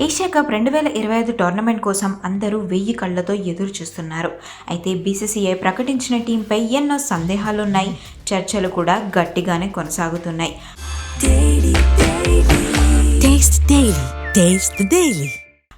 Asia cup రెండు వేల ఇరవై ఐదు టోర్నమెంట్ కోసం అందరూ వెయ్యి కళ్ళతో ఎదురు చూస్తున్నారు అయితే బీసీసీఐ ప్రకటించిన టీంపై ఎన్నో సందేహాలున్నాయి. చర్చలు కూడా గట్టిగానే కొనసాగుతున్నాయి.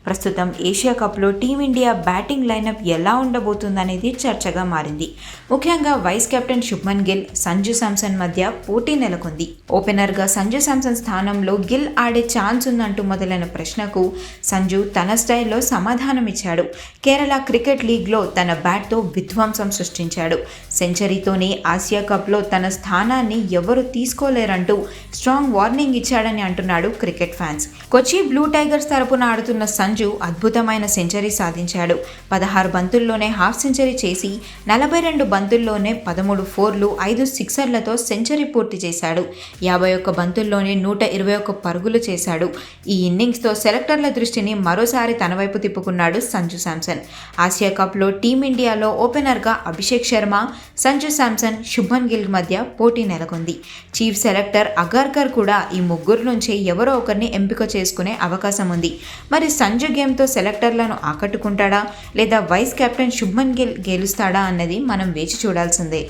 ప్రస్తుతం ఏషియా కప్లో టీమిండియా బ్యాటింగ్ లైనప్ ఎలా ఉండబోతుందనేది చర్చగా మారింది. ముఖ్యంగా వైస్ కెప్టెన్ శుభ్మన్ గిల్ సంజు శాంసన్ మధ్య పోటీ నెలకొంది. ఓపెనర్గా సంజు శాంసన్ స్థానంలో గిల్ ఆడే ఛాన్స్ ఉందంటూ మొదలైన ప్రశ్నకు సంజు తన స్టైల్లో సమాధానమిచ్చాడు. కేరళ క్రికెట్ లీగ్లో తన బ్యాట్తో విధ్వంసం సృష్టించాడు. సెంచరీతోనే ఆసియా కప్లో తన స్థానాన్ని ఎవరు తీసుకోలేరంటూ స్ట్రాంగ్ వార్నింగ్ ఇచ్చాడని అంటున్నాడు cricket fans. Kochi blue tigers తరపున ఆడుతున్న సంజు సంజు అద్భుతమైన సెంచరీ సాధించాడు. పదహారు బంతుల్లోనే హాఫ్ సెంచరీ చేసి నలభై రెండు బంతుల్లోనే పదమూడు ఫోర్లు ఐదు సిక్సర్లతో సెంచరీ పూర్తి చేశాడు. యాభై ఒక్క బంతుల్లోనే నూట ఇరవై ఒక్క పరుగులు చేశాడు. ఈ ఇన్నింగ్స్తో సెలెక్టర్ల దృష్టిని మరోసారి తన వైపు తిప్పుకున్నాడు సంజు శాంసన్. ఆసియా కప్లో టీమిండియాలో ఓపెనర్గా అభిషేక్ శర్మ సంజు శాంసన్ శుభన్ గిల్ మధ్య పోటీ నెలకొంది. చీఫ్ సెలెక్టర్ అగార్కర్ కూడా ఈ ముగ్గురు నుంచి ఎవరో ఒకరిని ఎంపిక చేసుకునే అవకాశం ఉంది. మరి సంజు గేమ్తో సెలెక్టర్లను ఆకట్టుకుంటాడా లేదా వైస్ కెప్టెన్ శుభ్మన్ గిల్ గెలుస్తాడా అన్నది మనం వేచి చూడాల్సిందే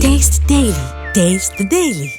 Taste Daily. Taste The Daily.